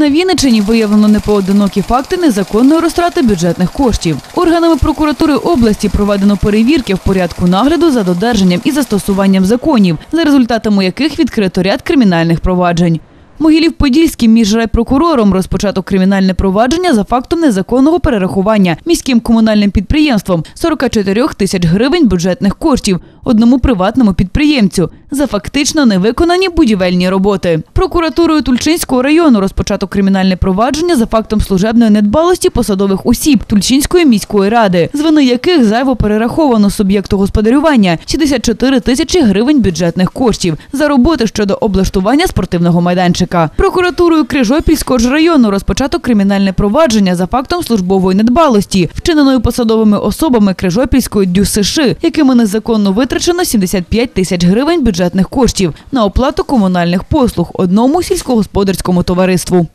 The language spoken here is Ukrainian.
На Вінниччині виявлено непоодинокі факти незаконної розтрати бюджетних коштів. Органами прокуратури області проведено перевірки в порядку нагляду за додержанням і застосуванням законів, за результатами яких відкрито ряд кримінальних проваджень. Могилів-Подільським між райпрокурором розпочато кримінальне провадження за фактом незаконного перерахування міським комунальним підприємством 44 тисяч гривень бюджетних коштів одному приватному підприємцю за фактично невиконані будівельні роботи. Прокуратурою Тульчинського району розпочато кримінальне провадження за фактом служебної недбалості посадових осіб Тульчинської міської ради, з вини яких зайво перераховано суб'єкту господарювання 64 тисячі гривень бюджетних коштів за роботи щодо облаштування спортивного майданчика. Прокуратурою Крижопільського ж району розпочато кримінальне провадження за фактом службової недбалості, вчиненої посадовими особами Крижопільської ДЮСШ, якими незаконно витрачено 75 тисяч гривень бюджетних коштів на оплату комунальних послуг одному сільськогосподарському товариству.